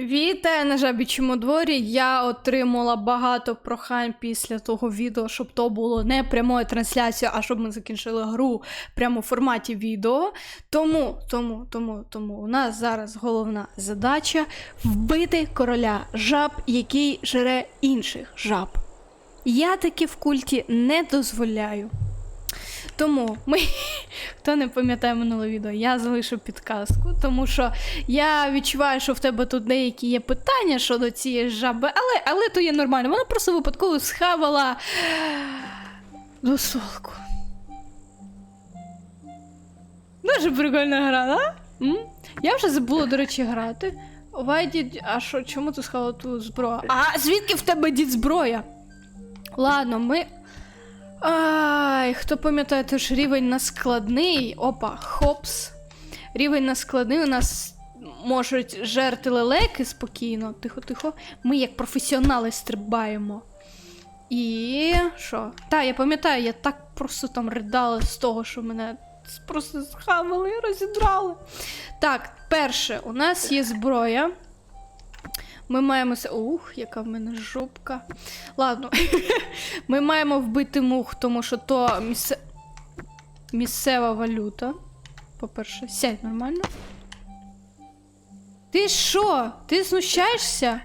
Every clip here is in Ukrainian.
Вітаю на жабічому дворі. Я отримала багато прохань після того відео, щоб то було не прямою трансляцією, а щоб ми закінчили гру прямо в форматі відео. Тому, тому, тому, тому у нас зараз головна задача вбити короля жаб, який жере інших жаб. Я таки в культі не дозволяю. Тому ми, хто не пам'ятає минуле відео, я залишу підказку, тому що я відчуваю, що в тебе тут деякі є питання щодо цієї жаби, але, але то є нормально. Вона просто випадково схавала досолку. Дуже прикольна гра, да? М? Я вже забула, до речі, грати. Вайді, а що, чому ти схавала ту зброю? А звідки в тебе дід зброя? Ладно, ми. Ай, хто пам'ятає, теж рівень на складний. Опа, хопс. Рівень на складний у нас можуть жерти лелеки спокійно. Тихо-тихо. Ми як професіонали стрибаємо. І що? Та, я пам'ятаю, я так просто там ридала з того, що мене просто схавали і розідрали. Так, перше, у нас є зброя. Ми маємо. Ух, яка в мене жопка. Ладно. Ми маємо вбити мух, тому що то місце... місцева валюта. По-перше, сядь нормально. Ти що? Ти знущаєшся?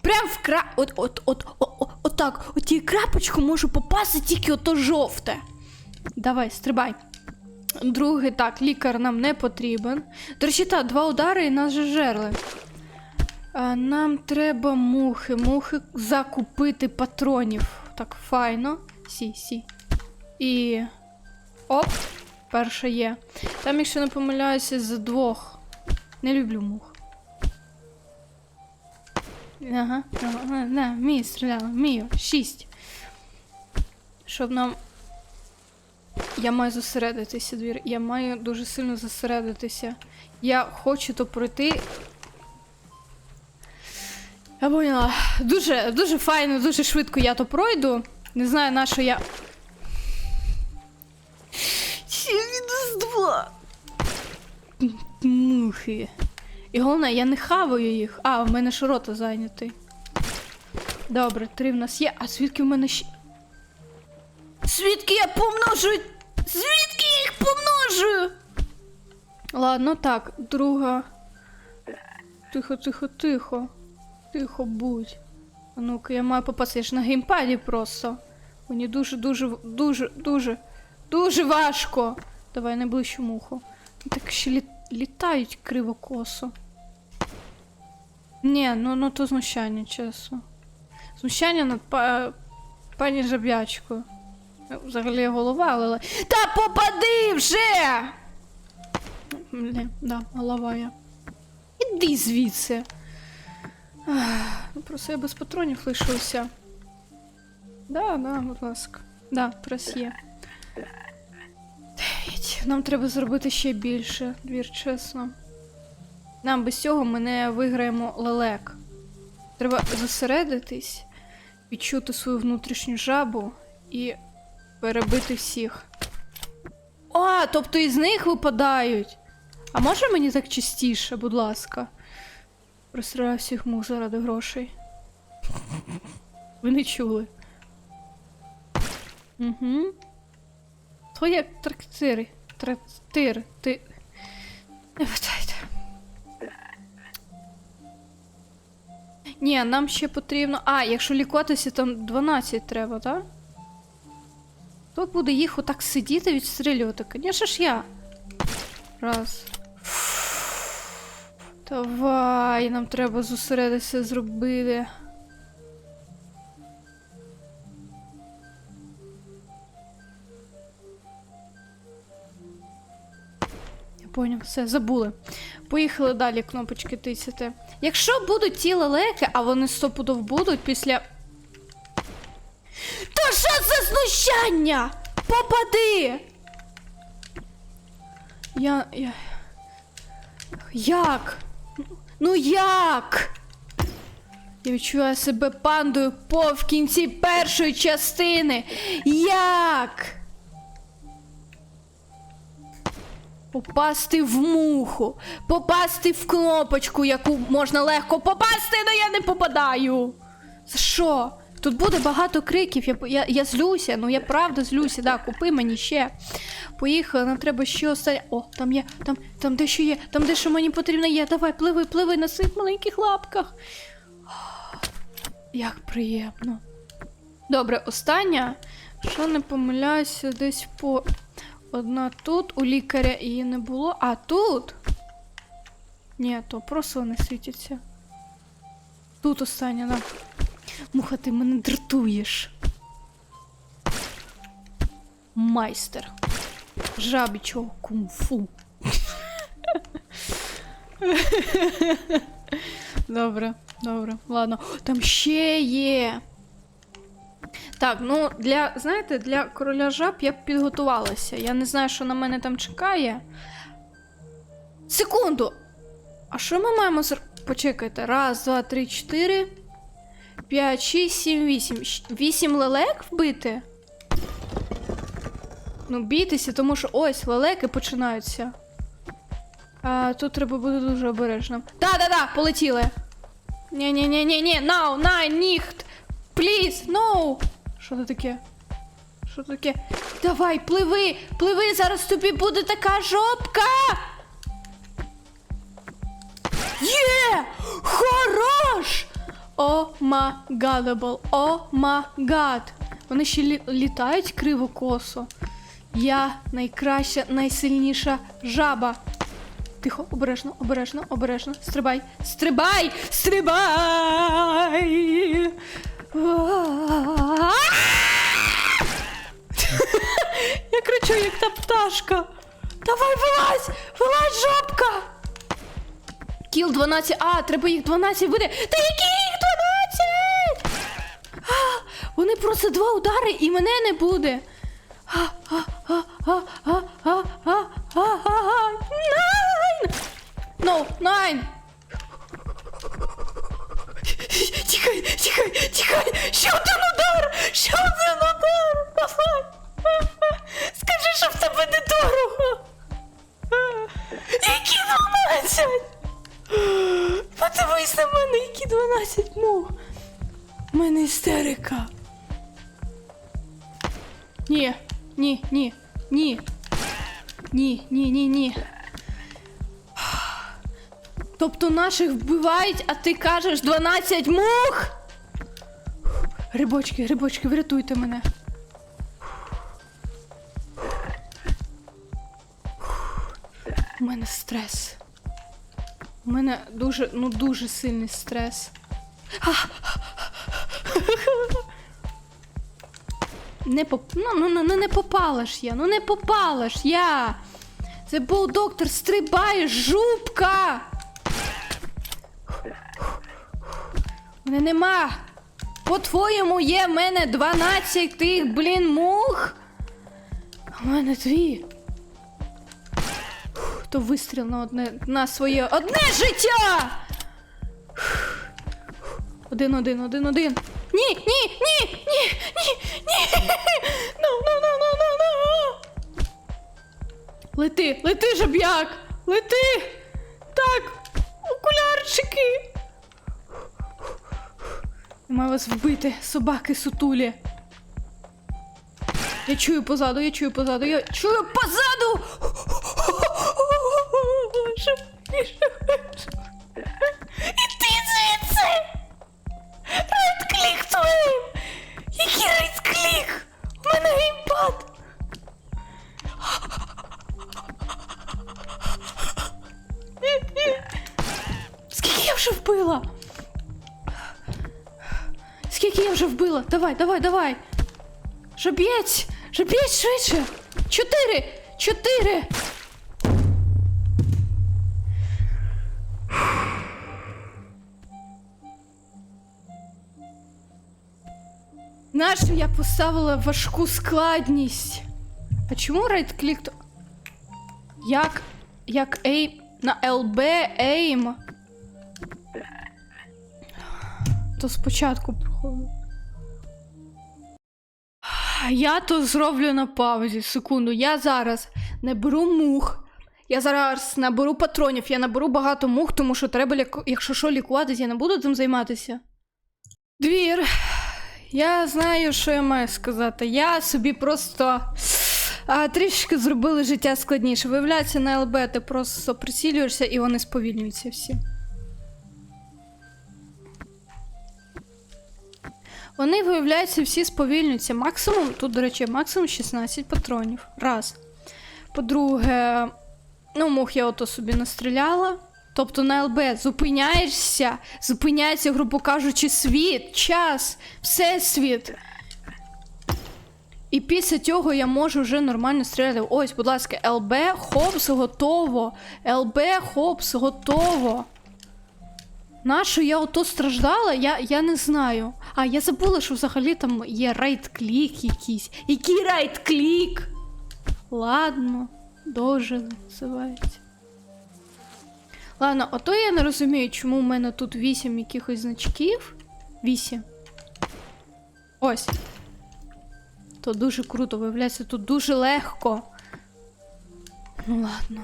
Прям в кра... От, от, от, от, от, от так. От тій крапочку можу попасти тільки ото жовте. Давай, стрибай. Другий, так, лікар нам не потрібен. До речі, так, два удари і нас же жерли. Нам треба мухи. Мухи закупити патронів. Так, файно. Сі, сі. І. Оп! Перша є. Там, якщо не помиляюся, за двох. Не люблю мух. Ага, ага, на, вмію стріляла, вмію. Шість. Щоб нам. Я маю зосередитися, двір. Я маю дуже сильно зосередитися. Я хочу то пройти я поняла. Дуже, дуже файно, дуже швидко я то пройду. Не знаю, на що я. Ще мінус два. Мухи. І головне, я не хаваю їх. А, в мене ж рота зайнятий. Добре, три в нас є. А звідки в мене ще. Звідки я помножую? Звідки я їх помножую? Ладно, так, друга. Тихо, тихо, тихо. Тихо будь. Ну-ка, я маю попасти. Я ж на геймпаді просто. Мені дуже, дуже, дуже, дуже, важко. Давай найближчу муху. Так ще лі... літають криво-косо. Ні, ну, ну то знущання, чесно. Знущання над па... пані жаб'ячкою. Ну, Взагалі голова, але. Та попади вже! Блін, да, голова я. Іди звідси. Ну, Просто я без патронів лишився. Да, да, будь ласка. Да, прес є. Нам треба зробити ще більше, двір, чесно. Нам без цього ми не виграємо лелек. Треба зосередитись, відчути свою внутрішню жабу і перебити всіх. А, тобто із них випадають. А може мені так частіше, будь ласка? Розстріляю всіх мух заради грошей. Ви не чули. Угу. То трактири. Трактир. Ти. Не питайте. Ні, нам ще потрібно. А, якщо лікуватися, там 12 треба, так? Хто буде їх отак сидіти відстрілювати? Звісно ж я. Раз. Давай, нам треба зосередитися зробити. Поняв, все, забули. Поїхали далі кнопочки тисяти. Якщо будуть ті лелеки, а вони стопудов будуть після. Та що це знущання? Попади! Я. я... Як? Ну як? Я відчуваю себе пандою по в кінці першої частини. Як? Попасти в муху, попасти в кнопочку, яку можна легко попасти, але я не попадаю. За що? Тут буде багато криків, я, я, я злюся, ну я правда злюся, да, купи мені ще. Поїхали, нам треба ще останнє. О, там є, там, там дещо є, там дещо мені потрібно є. Давай, пливи, пливи на своїх маленьких лапках. Як приємно. Добре, остання. Що не помиляюся, десь по. Одна тут, у лікаря її не було. А тут. Ні, то просто вони світяться. Тут остання, да. Муха, ти мене дратуєш. Майстер. Жабічого кунг-фу. Добре, добре, ладно. О, Там ще є. Так, ну для, знаєте, для короля жаб я б підготувалася. Я не знаю, що на мене там чекає. Секунду! А що ми маємо зр... Почекайте. Раз, два, три, чотири. П'ять, шість, сім, вісім. Щ- Вісім лелек вбити? Ну, бійтеся, тому що ось лелеки починаються. А, тут треба бути дуже обережним. Да-да-да, полетіли. Ні-ні-ні-ні-ні, no, nein, nicht. Please, no. Що це таке? Що це таке? Давай, пливи, пливи, зараз тобі буде така жопка. Є! О ма гадабл, о ма. Вони ще лі- літають криво косо. Я найкраща, найсильніша жаба. Тихо, обережно, обережно, обережно. Стрибай, стрибай, стрибай. Я кричу, як та пташка. Давай вилазь! Вилазь, жопка! Кіл 12. А, треба їх 12 буде. Та які їх 12? А, вони просто два удари і мене не буде. Найн! No, найн! Тікай, тікай, тікай! Що один удар! Що один удар! Скажи, що в тебе не дорого! Які 12? Подивись на мене, які 12, ну! У мене істерика. Ні, ні, ні, ні. Ні, ні, ні, ні. Тобто наших вбивають, а ти кажеш 12 мух? Грибочки, грибочки, врятуйте мене. У мене стрес. У мене дуже, ну дуже сильний стрес. Не поп... ну, ну, ну, ну не попала ж я, ну не попала ж я. Це був доктор, стрибай, жубка. Мене нема. По-твоєму є в мене 12 тих, блін, мух. А в мене дві. То вистріл на одне на своє одне життя. Один, один, один, один. Ні, ні, ні, ні, ні, ні. Ну, ну, ну, ну, ну, ну. Лети, лети, жаб'як! Лети! Так, окулярчики. Маю вас вбити, собаки сутулі. Я чую позаду, я чую позаду, я чую позаду! Я? Давай, давай, давай. Жаб'єць! Жаб'єць швидше! Чотири! Чотири! Нащо я поставила важку складність? А чому right-click? то- Як? Як aim на LB aim? То спочатку проходить. Я то зроблю на паузі. Секунду. Я зараз не беру мух. Я зараз наберу патронів, я наберу багато мух, тому що треба, ліку... якщо що, лікуватись, я не буду цим займатися. Двір. Я знаю, що я маю сказати. Я собі просто а, трішки зробили життя складніше. Виявляється, на ЛБ ти просто прицілюєшся і вони сповільнюються всі. Вони, виявляється, всі сповільнюються. Максимум, тут, до речі, максимум 16 патронів. Раз. По-друге, ну, мух я ото собі настріляла. Тобто на ЛБ зупиняєшся, зупиняється, грубо кажучи, світ, час, всесвіт. І після цього я можу вже нормально стріляти. Ось, будь ласка, ЛБ, хопс, готово. ЛБ, хопс, готово. Нащо я ото страждала, я, я не знаю. А, я забула, що взагалі там є райт-клік якийсь. Який райт-клік? Ладно, дожили, називається. Ладно, ото я не розумію, чому в мене тут вісім якихось значків. Вісім. Ось. То дуже круто, виявляється, тут дуже легко. Ну ладно.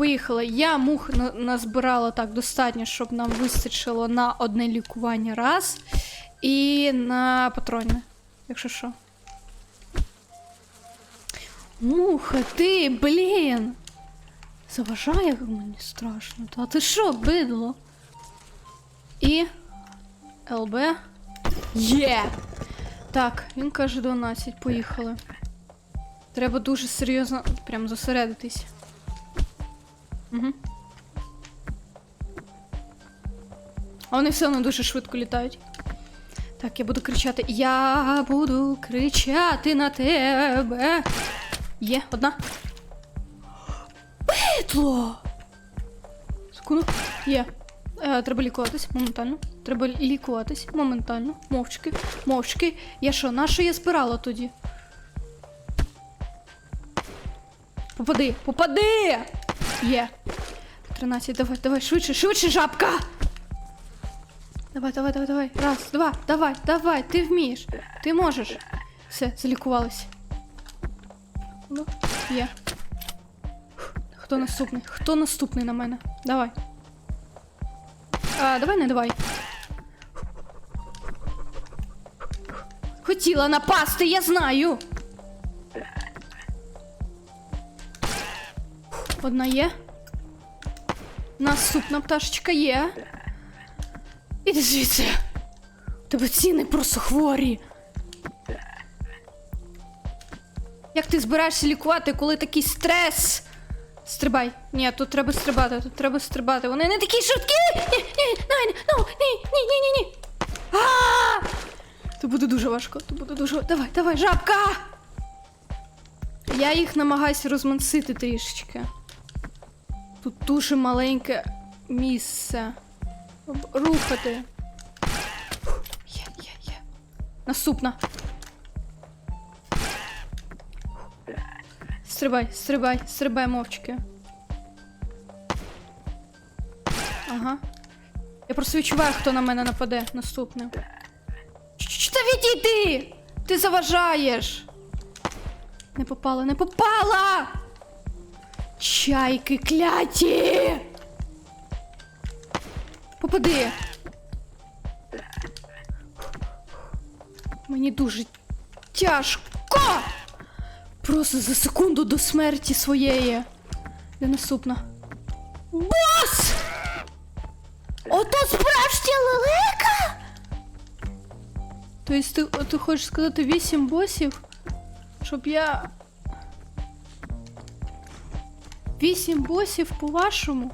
Поїхали. Я мух назбирала так достатньо, щоб нам вистачило на одне лікування раз. І на патрони, якщо що. Муха, ти, блін! Заважає як мені страшно. Та ти що, бидло? І. ЛБ. Є! Так, він каже 12, поїхали. Треба дуже серйозно прям зосередитись. Угу. А вони все одно дуже швидко літають. Так, я буду кричати. Я буду кричати на тебе. Є, одна. Битло! Секунду. Є. Е, треба лікуватись моментально. Треба лікуватись моментально. Мовчки, мовчки. Я що, на що я збирала тоді? Попади, попади! Є. 13, давай, давай, швидше, швидше, жабка! Давай, давай, давай, давай. Раз, два, давай, давай, ти вмієш. Ти можеш. Все, залікувались. Ну, є. Хто наступний? Хто наступний на мене? Давай. А, давай, не давай. Хотіла напасти, я знаю. Одна є. Наступна пташечка є. Іди звідси. Тебе ціни просто хворі. Як ти збираєшся лікувати, коли такий стрес? Стрибай. Ні, тут треба стрибати, тут треба стрибати. Вони не такі швидкі! Ні, ні, ні, ну, ні, ні, ні, ні, ні. Це буде дуже важко, це буде дуже. Давай, давай, жабка! Я їх намагаюся розмансити трішечки. Тут дуже маленьке місце. Рухати. Є, є, є. Наступна. Стрибай, стрибай, стрибай мовчки. Ага. Я просто відчуваю, хто на мене нападе наступним. Та відійди! Ти заважаєш! Не попала, не попала! Чайки кляті! Попади! Мені дуже тяжко! Просто за секунду до смерті своєї. Де наступна? Бос! Ото справжня лелека! Тобто ти, ти хочеш сказати вісім босів? Щоб я. Вісім босів по-вашому?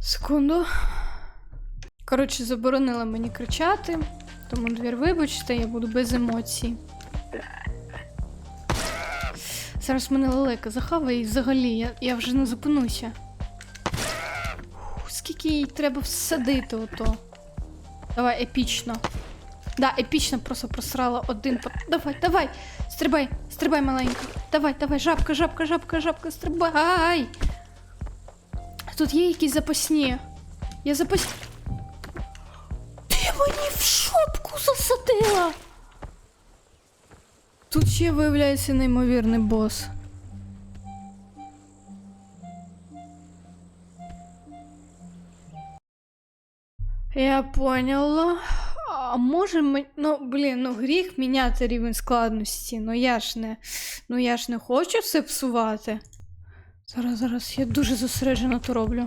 Секунду. Коротше, заборонила мені кричати, тому двір, вибачте, я буду без емоцій. Зараз мене лелека захаває і взагалі я, я вже не зупинуся. Скільки їй треба всадити ото. Давай, епічно. Да, епічно просто просрала один по. Давай, давай! Стрибай, стрибай, маленька. Давай, давай, жабка, жабка, жабка, жабка, стрибай. Тут є якісь запасні. Я запас. Ти мені в шопку засадила. тут ще виявляється неймовірний бос. Я поняла. А може ми... Ну, блін, ну гріх міняти рівень складності. Ну я ж не. Ну я ж не хочу це псувати. Зараз, зараз, я дуже зосереджено то роблю.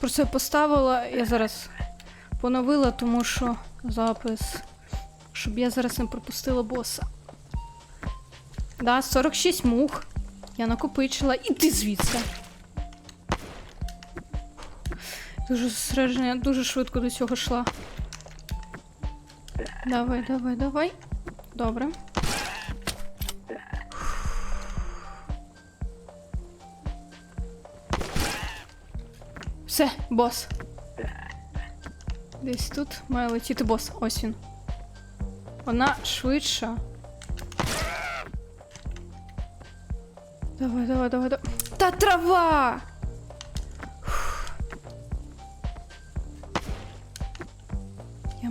Просто я поставила, я зараз поновила, тому що запис. Щоб я зараз не пропустила боса. Да, 46 мух. Я накопичила. Іди звідси. Дуже зосереджена, я дуже швидко до цього йшла. Давай, давай, давай. Добре. Все, бос. Десь тут має летіти бос. Ось він. Вона швидша. Давай, давай, давай, давай. Та трава!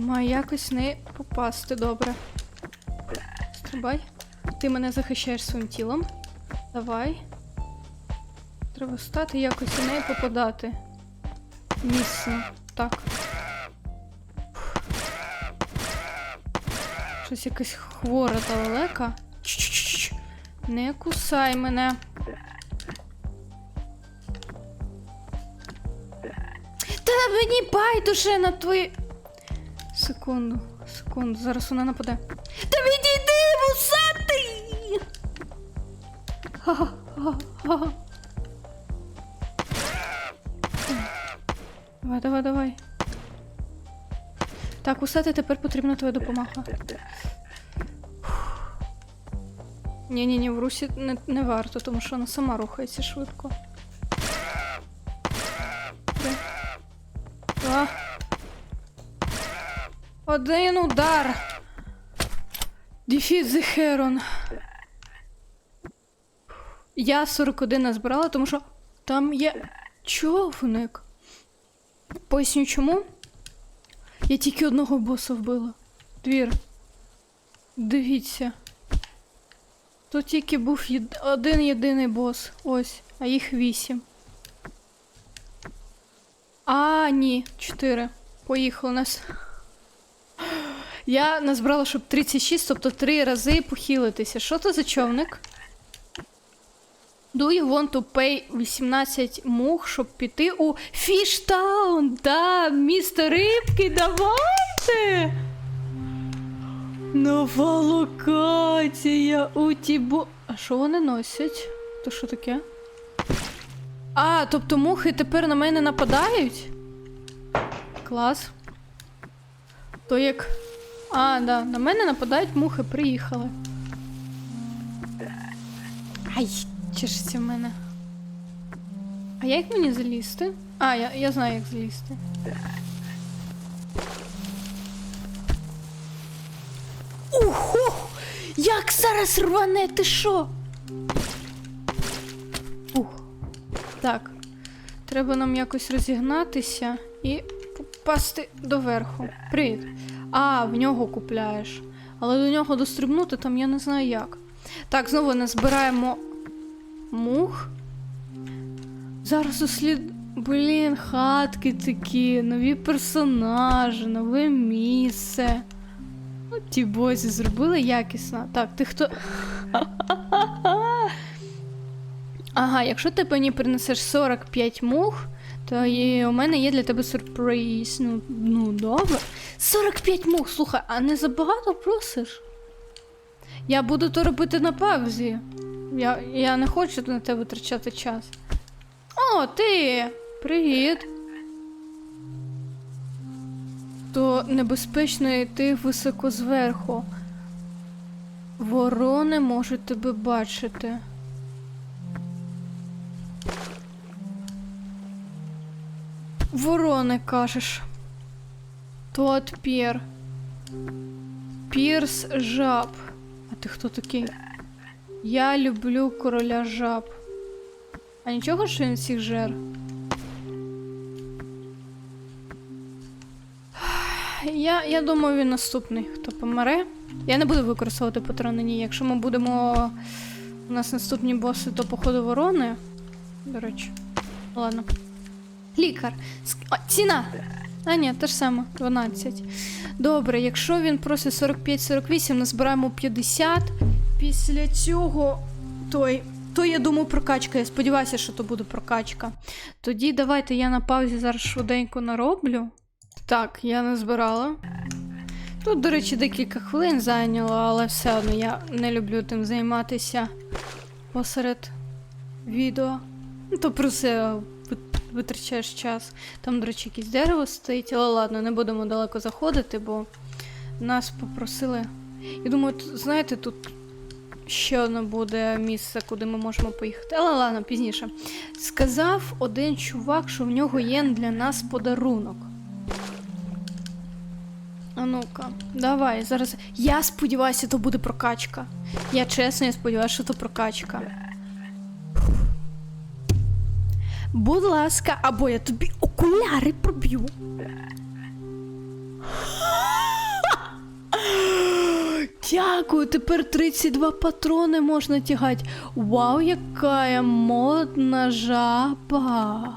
Маю якось не попасти, добре. Стрибай. Ти мене захищаєш своїм тілом. Давай. Треба стати якось і не попадати. Міцно. Так. Щось якась хвора далека. Чш-чш-чш. Не кусай мене. Та мені байдуже на твої. Секунду, секунду, зараз вона нападе. Та відійди, вусатий! Ха-ха-ха-ха. Давай, давай, давай. Так, усати тепер потрібна твоя допомога. Ні, ні, в русі не, не варто, тому що вона сама рухається швидко. Два. Один удар. Дефіт the Херон. Я 41 назбирала, тому що там є човник. Поясню чому. Я тільки одного боса вбила. Двір. Дивіться. Тут тільки був єд... один єдиний бос. Ось, а їх вісім. А, ні, чотири. Поїхали нас. Я назбирала, щоб 36, тобто три рази похилитися. Що це за човник? Do you want to pay 18 мух, щоб піти у Фіштаун? Да, місто рибки, давайте! Нова локація у Тібо. А що вони носять? То що таке? А, тобто мухи тепер на мене нападають? Клас. То як. А, да, на мене нападають мухи, приїхали. Ай, чешеться в мене. А як мені залізти? А, я, я знаю, як залізти. Ого! Як зараз рване, ти що? Ух. Так. Треба нам якось розігнатися і попасти доверху. Привіт. А, в нього купляєш. Але до нього дострибнути там я не знаю як. Так, знову назбираємо мух. Зараз услід. Блін, хатки такі, нові персонажі, нове місце. Ну, ті бозі зробили якісно. Так, ти хто. Ага, якщо ти мені принесеш 45 мух, то і у мене є для тебе сюрприз. Ну, ну добре. 45 мух, слухай, а не забагато просиш? Я буду то робити на паузі. Я, я не хочу на тебе витрачати час. О, ти! Привіт! То небезпечно йти високо зверху. Ворони можуть тебе бачити. Ворони кажеш. Тот Пір. Пірс жаб. А ти хто такий? Я люблю короля жаб. А нічого, що він всіх жер? Я, я думаю, він наступний, хто помре. Я не буду використовувати патрони. Якщо ми будемо. У нас наступні боси, то походу ворони. До речі. Ладно. Лікар. Ск- О, ціна! А, ні, те ж саме, 12. Добре, якщо він просить 45-48, назбираємо 50. Після цього той. То я думаю прокачка. Я сподіваюся, що то буде прокачка. Тоді давайте я на паузі зараз швиденько нароблю. Так, я назбирала. Тут, до речі, декілька хвилин зайняло, але все одно я не люблю тим займатися посеред відео. Ну, то про це ви- витрачаєш час. Там, до речі, якесь дерево стоїть, але ладно, не будемо далеко заходити, бо нас попросили. Я думаю, знаєте, тут ще одне буде місце, куди ми можемо поїхати. Але ладно, пізніше. Сказав один чувак, що в нього є для нас подарунок. А ну-ка, давай, зараз. Я сподіваюся, то буде прокачка. Я чесно, я сподіваюся, що то прокачка. Будь ласка, або я тобі окуляри проб'ю. Дякую, тепер 32 патрони можна тягати. Вау, яка модна жаба.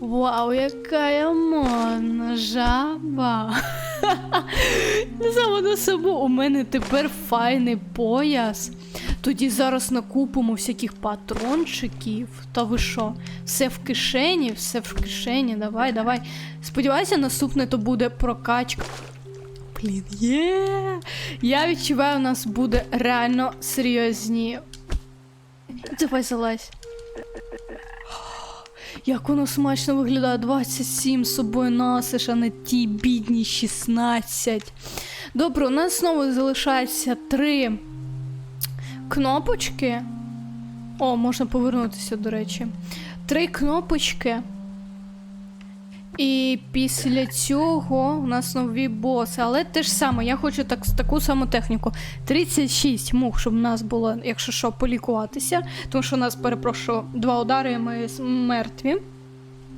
Вау, яка модна жаба. Саме на собу у мене тепер файний пояс. Тоді зараз накупимо всяких патрончиків. Та ви що? Все в кишені, все в кишені. Давай, давай. Сподіваюся, наступне то буде прокачка. Блін, є. Я відчуваю, у нас буде реально серйозні. Давай залазь. Як воно смачно виглядає 27 з собою носиш, а не ті бідні 16. Добре, у нас знову залишається три кнопочки. О, можна повернутися, до речі. Три кнопочки. І після цього у нас нові боси. Але те ж саме, я хочу так, таку саму техніку. 36 мух, щоб у нас було, якщо що, полікуватися. Тому що у нас, перепрошую, два удари, і ми мертві.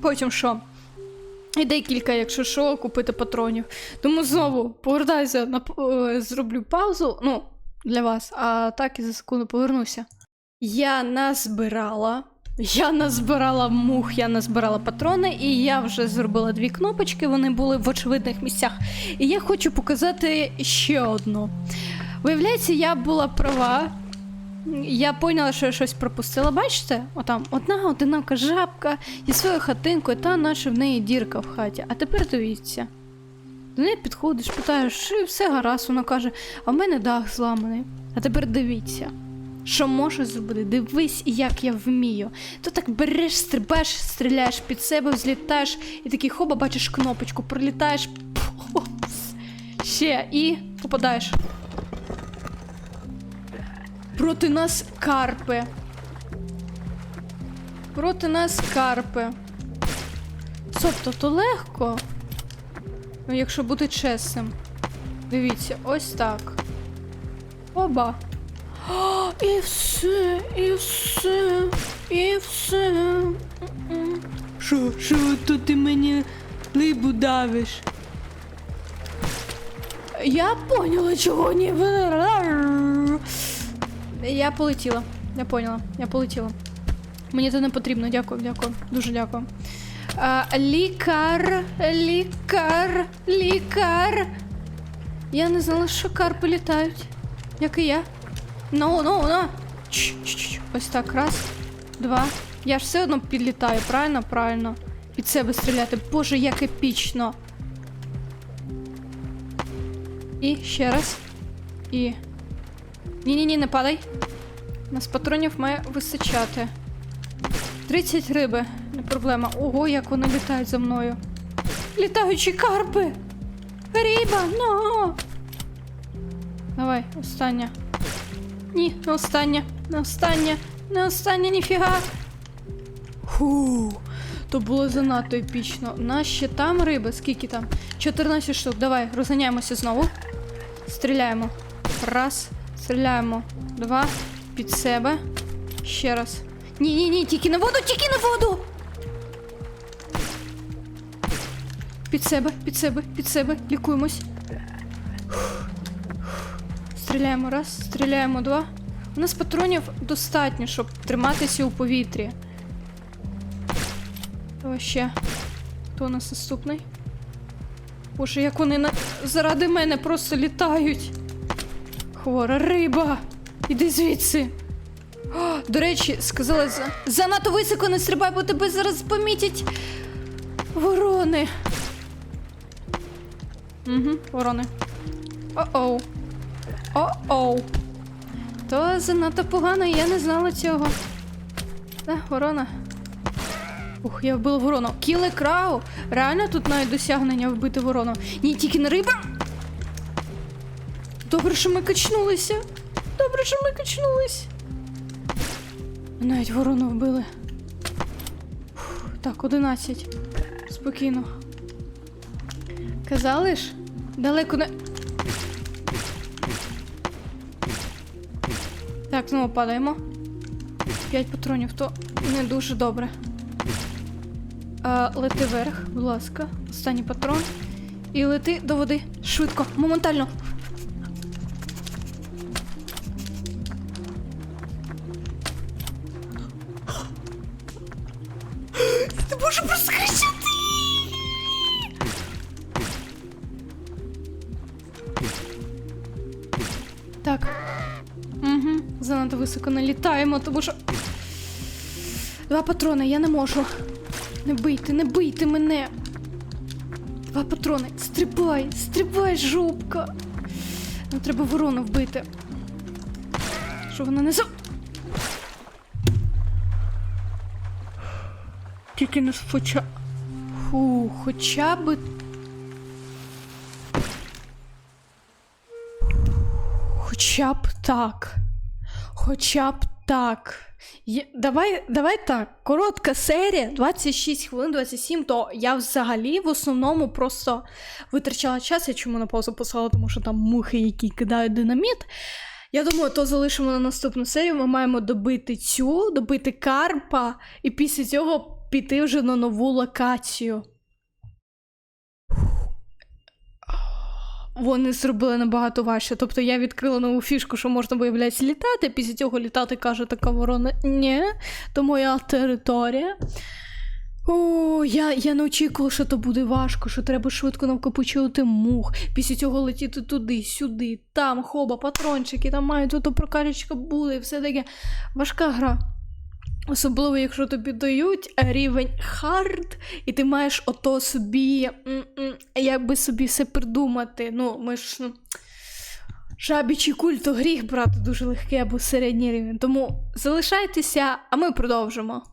Потім що? І декілька, якщо що, купити патронів. Тому знову повертаюся, на, е, зроблю паузу. Ну, для вас, а так і за секунду повернуся. Я назбирала. Я назбирала мух, я назбирала патрони, і я вже зробила дві кнопочки, вони були в очевидних місцях. І я хочу показати ще одну. Виявляється, я була права. Я поняла, що я щось пропустила. Бачите? Отам одна одинака жабка зі своєю хатинкою, та наче в неї дірка в хаті. А тепер дивіться. До неї підходиш, питаєш, що все гаразд, вона каже, а в мене дах зламаний. А тепер дивіться. Що можу зробити? Дивись, як я вмію. То так береш, стрибаєш, стріляєш під себе, взлітаєш і такий хоба, бачиш кнопочку, пролітаєш. Ще і попадаєш. Проти нас карпи. Проти нас карпи. Тобто, то легко. Ну, якщо бути чесним. Дивіться, ось так. Оба. О, і все, і все, і все. Що, що то ти мені либу давиш? Я поняла, чого ні. Я полетіла. Я поняла. Я полетіла. Мені це не потрібно. Дякую, дякую. Дуже дякую. А, лікар, лікар, лікар. Я не знала, що карпи літають. Як і я. Ну, ну, ну. Чш, чш, чш. Ось так. Раз, два. Я ж все одно підлітаю, правильно? Правильно. Під себе стріляти. Боже, як епічно. І ще раз. І. Ні-ні-ні, не падай. У нас патронів має вистачати. 30 риби, не проблема. Ого, як вони літають за мною. Літаючі карпи! Риба, ну! Давай, остання. Ні, не остання, не остання, не остання, ніфіга. Фу, то було занадто епічно. Нас ще там риби, скільки там? 14 штук. Давай, розганяємося знову. Стріляємо. Раз. Стріляємо. Два. Під себе. Ще раз. Ні, ні, ні, тільки на воду, тільки на воду. Під себе, під себе, під себе. Лікуємось. Стріляємо раз, стріляємо два. У нас патронів достатньо, щоб триматися у повітрі. Давай ще. Хто у нас наступний? Боже, як вони на... заради мене просто літають. Хвора риба. Іди звідси. О, до речі, сказала за... занадто високо не стрибай, бо тебе зараз помітять ворони. Угу, ворони. О-оу. О-оу. То занадто погано, я не знала цього. Да, ворона. Ух, я вбила ворону. Кіле крау. Реально тут навіть досягнення вбити ворону. Ні, тільки не риба. Добре, що ми качнулися. Добре, що ми качнулись. Навіть ворону вбили. Фух, так, 11. Спокійно. Казали ж? Далеко не. Так, знову падаємо. П'ять патронів, то не дуже добре. А, лети вверх, будь ласка. Останній патрон. І лети до води. Швидко, моментально. Не можу просто кричати! Високо налітаємо, тому що. Два патрони, я не можу. Не бийте, не бийте мене. Два патрони. Стрибай, стрибай, жопка. Нам треба ворону вбити. Що вона не за. Тільки не хоча. Фу, хоча би. Хоча б так. Хоча б так. Є... Давай, давай так. Коротка серія, 26 хвилин, 27, то я взагалі в основному просто витрачала час. Я чому на паузу послала, тому що там мухи, які кидають динаміт. Я думаю, то залишимо на наступну серію. Ми маємо добити цю, добити карпа, і після цього піти вже на нову локацію. Вони зробили набагато важче. Тобто я відкрила нову фішку, що можна виявляється літати. Після цього літати каже така ворона: ні, то моя територія. О, я, я не очікувала, що то буде важко, що треба швидко навкопичувати мух. Після цього летіти туди, сюди, там, хоба, патрончики, там мають тут прокачка буде, і все таке. Важка гра. Особливо, якщо тобі дають рівень хард, і ти маєш ото собі, якби собі все придумати. Ну, ми ж. ну, Жабічий культ гріх брати дуже легкий або середній рівень. Тому залишайтеся, а ми продовжимо.